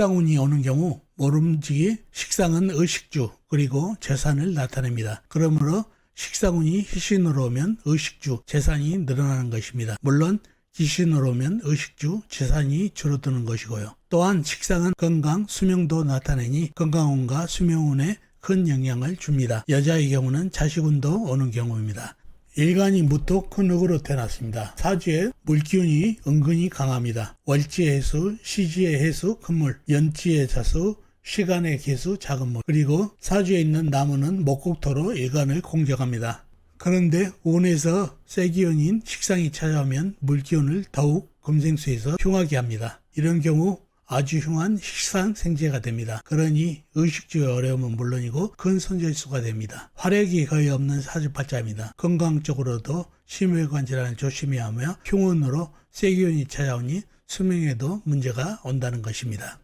식상운이 오는 경우 모름지기 식상은 의식주 그리고 재산을 나타냅니다. 그러므로 식상운이 희신으로 오면 의식주 재산이 늘어나는 것입니다. 물론 기신으로 오면 의식주 재산이 줄어드는 것이고요. 또한 식상은 건강, 수명도 나타내니 건강운과 수명운에 큰 영향을 줍니다. 여자의 경우는 자식운도 오는 경우입니다. 일간이 무토 큰 흙으로 태어났습니다. 사주에 물기운이 은근히 강합니다. 월지의 해수, 시지의 해수 큰 물, 연지의 자수, 시간의 개수 작은 물, 그리고 사주에 있는 나무는 목국토로 일간을 공격합니다. 그런데 운에서 세기운인 식상이 찾아오면 물기운을 더욱 금생수에서 흉하게 합니다. 이런 경우 아주 흉한 식상 생재가 됩니다. 그러니 의식주의 어려움은 물론이고 큰 손재수가 됩니다. 활약이 거의 없는 사주팔자입니다. 건강적으로도 심혈관 질환을 조심해야 하며 흉운으로 세기운이 찾아오니 수명에도 문제가 온다는 것입니다.